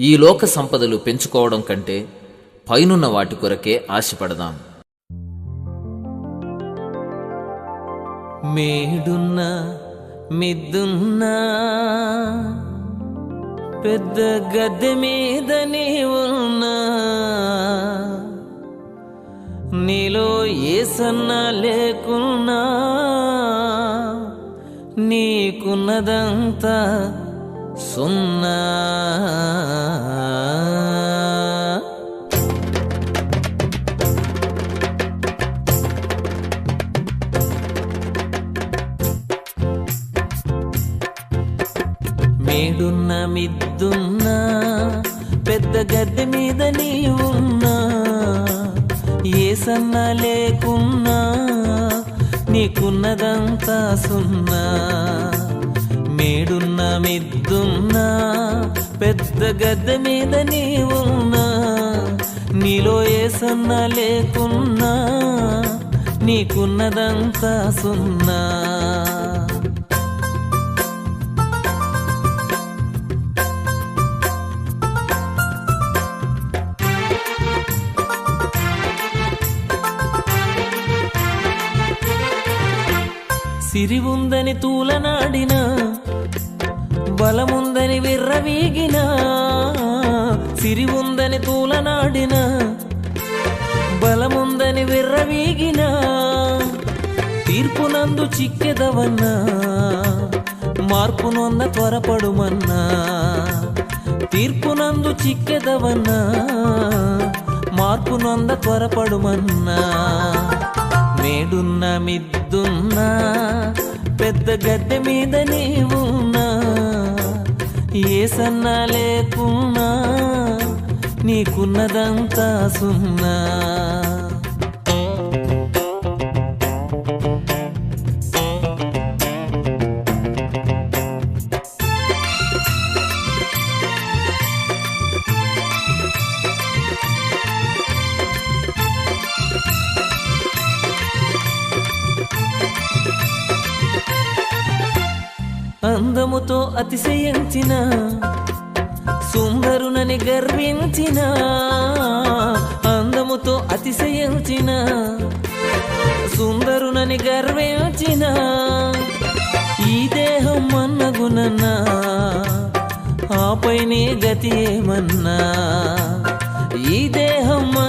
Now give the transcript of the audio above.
ఈ లోక సంపదలు పెంచుకోవడం కంటే పైనున్న వాటి కొరకే ఆశపడదాం. మేడున్నా మిద్దున్నా పెద్ద గద్దె మీద ఉన్నా. నీలో ఏ సన్నా లేకున్నా నీకున్నదంతా సున్నా. మేడున్న మిద్దున్నా పెద్ద గద్దె మీద నీ ఉన్నా ఏ సన్నా లేకున్నా నీకున్నదంతా సున్నా. మేడున్న మిద్దున్నా పెద్ద గద్దె మీద నీ ఉన్నా నీలో ఏ సన్నా లేకున్నా నీకున్నదంతా సున్నా. సిరి ఉందని తూలనాడినా బలముందని విర్రవీగిన సిరి ఉందని తూలనాడిన బలముందని విర్రవీగిన తీర్పునందు చిక్కెదవన్నా మార్పునొంద త్వరపడుమన్నా తీర్పునందు చిక్కెదవన్నా మార్పునొంద త్వరపడుమన్నా. నేడున్న మిద్దున్నా పెద్ద గద్దె మీద నీవు ఏసన్న లేకున్నా నీకున్నదంతా సున్నా. అందముతో అతిశయించిన సుందరునని గర్వించిన అందముతో అతిశయించిన సుందరునని గర్వించిన ఈ దేహం మన్నగునన్నా ఆపైనే గతి ఏమన్నా ఈ దేహం మన్న